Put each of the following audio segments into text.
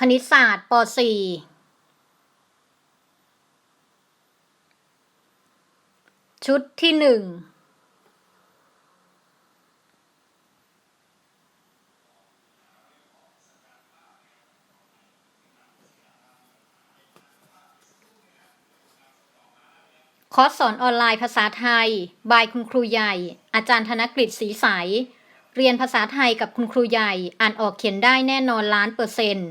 คณิตศาสตร์ป .4 ชุดที่หนึ่งคอร์สสอนออนไลน์ภาษาไทย บายคุณครูใหญ่ อาจารย์ธนกฤษศรีใส เรียนภาษาไทยกับคุณครูใหญ่ อ่านออกเขียนได้แน่นอนล้านเปอร์เซ็นต์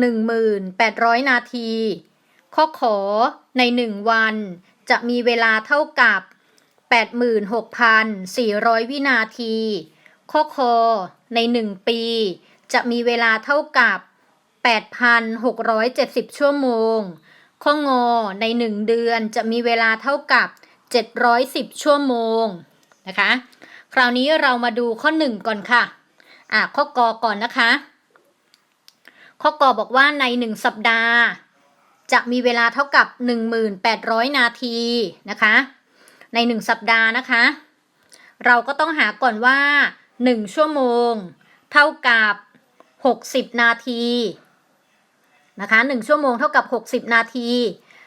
1,800 นาที ข้อขอในหนึ่งวัน จะมีเวลาเท่ากับ 86,400 วินาที ข้อคอในหนึ่งปี จะมีเวลาเท่ากับ 8,670 ชั่วโมง ข้องอในหนึ่งเดือนจะมีเวลาเท่ากับ 710 ชั่วโมงนะคะ คราวนี้เรามาดูข้อหนึ่งก่อนค่ะ อะข้อกอก่อนนะคะ ข้อกอบอกว่าในหนึ่งสัปดาห์ จะมีเวลาเท่ากับ 1,800 นาทีนะคะ ในหนึ่งสัปดาห์นะคะ เราก็ต้องหาก่อนว่า 1 ชั่วโมง เท่ากับ 60 นาทีนะคะ1ชั่วโมงเท่ากับ 60 นาที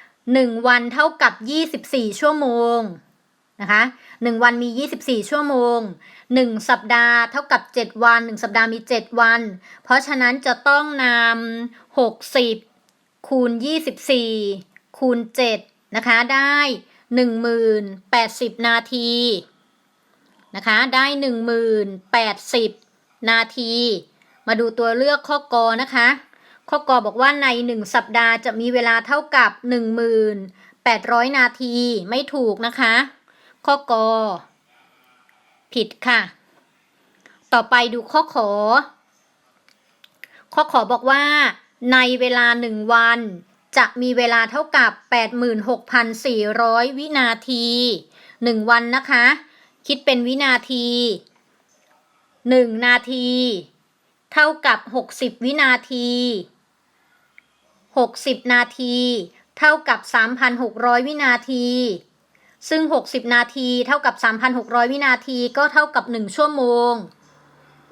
1 วันเท่ากับ 24 ชั่วโมง นะคะ1วันมี 24 ชั่วโมง 1 สัปดาห์เท่ากับ 7 วัน 1 สัปดาห์มี 7 วัน เพราะฉะนั้นจะต้องนำ60 คูณ 24 คูณ 7 นะคะ ได้ 1080 นาที นะคะ ได้ 1080 นาที มาดูตัวเลือกข้อกอนะคะ ข้อกอบอกว่าใน 1 สัปดาห์จะมีเวลาเท่ากับ 1800 นาที ไม่ถูกนะคะ ข้อกอ ผิดค่ะ ต่อไปดูข้อขอ ข้อขอบอกว่า ในเวลา1วัน จะมีเวลาเท่ากับ 86,400 วินาที 1 วันนะคะ คิดเป็นวินาที 1 นาที เท่ากับ 60 วินาที 60 นาที เท่ากับ 3,600 วินาที ซึ่ง 60 นาทีเท่ากับ 3,600 วินาทีก็เท่ากับ 1 ชั่วโมง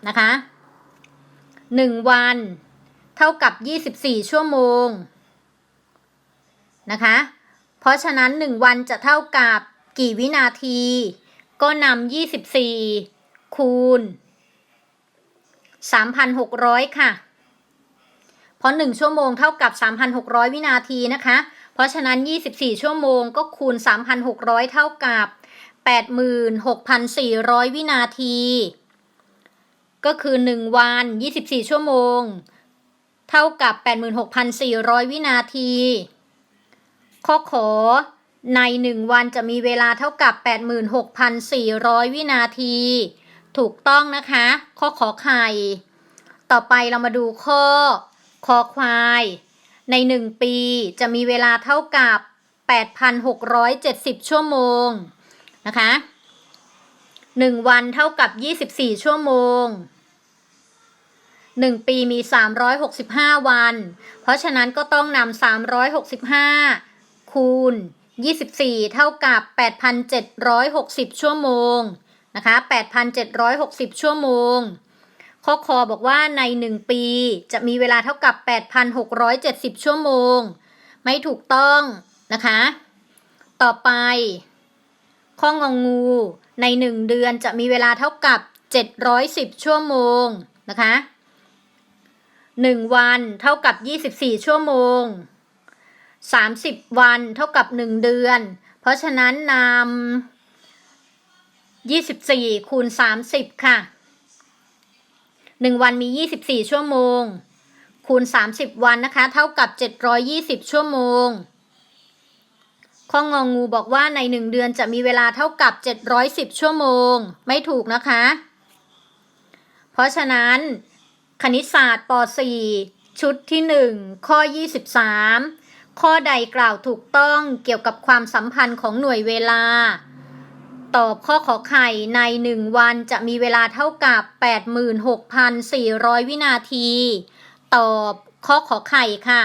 นะคะ 1 วัน เท่ากับ 24 ชั่วโมง นะคะ เพราะฉะนั้น 1 วันจะเท่ากับกี่วินาที ก็นำ24 คูณ 3,600 ค่ะ เพราะ 1 ชั่วโมงเท่ากับ 3,600 วินาทีนะคะ เพราะฉะนั้น 24 ชั่วโมงก็คูณ 3,600 เท่ากับ 86,400 วินาที ก็คือ 1 วัน 24 ชั่วโมง เท่ากับ 86,400 วินาที ข้อขอใน 1 วันจะมีเวลาเท่ากับ 86,400 วินาที ถูกต้องนะคะ ข้อขอไข่ ต่อไปเรามาดูข้อ คอควาย ใน 1 ปีจะมีเวลาเท่ากับ 8,670 ชั่วโมงนะคะ 1 วันเท่ากับ 24 ชั่วโมง 1 ปีมี 365 วัน เพราะฉะนั้นก็ต้องนำ365 คูณ 24 เท่ากับ 8,760 ชั่วโมงนะคะ 8,760 ชั่วโมง ข้อคอบอกว่าใน 1 ปีจะมีเวลาเท่ากับ 8,670 ชั่วโมง ไม่ถูกต้องนะคะ ต่อไป ข้ององงู ใน 1 เดือนจะมีเวลาเท่ากับ 710 ชั่วโมงนะคะ 1 วันเท่ากับ 24 ชั่วโมง 30 วันเท่ากับ 1 เดือน เพราะฉะนั้นนำ24คูณ30 ค่ะ 1 วันมี 24 ชั่วโมง คูณ 30 วันนะคะ เท่ากับ 720 ชั่วโมง ข้ององูบอกว่าใน 1 เดือนจะมีเวลาเท่ากับ 710 ชั่วโมง ไม่ถูกนะคะ เพราะฉะนั้น คณิตศาสตร์ป .4 ชุดที่ 1 ข้อ 23 ข้อใดกล่าวถูกต้องเกี่ยวกับความสัมพันธ์ของหน่วยเวลา ตอบข้อขอไข่ใน 1 วันจะมีเวลาเท่ากับ 86,400 วินาที ตอบข้อขอไข่ค่ะ